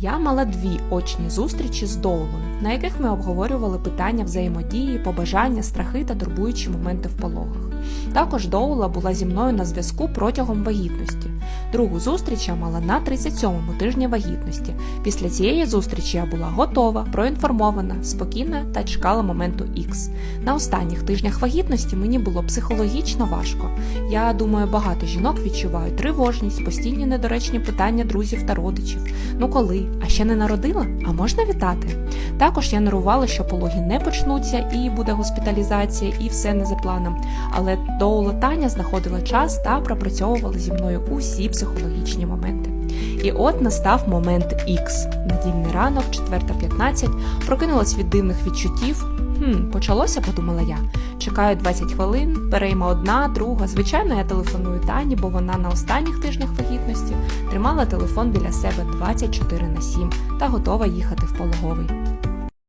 Я мала дві очні зустрічі з Доулою, на яких ми обговорювали питання взаємодії, побажання, страхи та турбуючі моменти в пологах. Також Доула була зі мною на зв'язку протягом вагітності. Другу зустріч я мала на 37-му тижні вагітності. Після цієї зустрічі я була готова, проінформована, спокійна та чекала моменту X. На останніх тижнях вагітності мені було психологічно важко. Я думаю, багато жінок відчувають тривожність, постійні недоречні питання друзів та родичів. Ну коли? А ще не народила? А можна вітати? Також я нервувала, що пологи не почнуться і буде госпіталізація, і все не за планом. Але Доула Таня знаходила час та пропрацьовувала зі мною усі психологічні моменти. І от настав момент X. Недільний ранок, 4.15, прокинулась від дивних відчуттів. Хм, почалося, подумала я. Чекаю 20 хвилин, перейма одна, друга. Звичайно, я телефоную Тані, бо вона на останніх тижнях вагітності тримала телефон біля себе 24 на 7 та готова їхати в пологовий.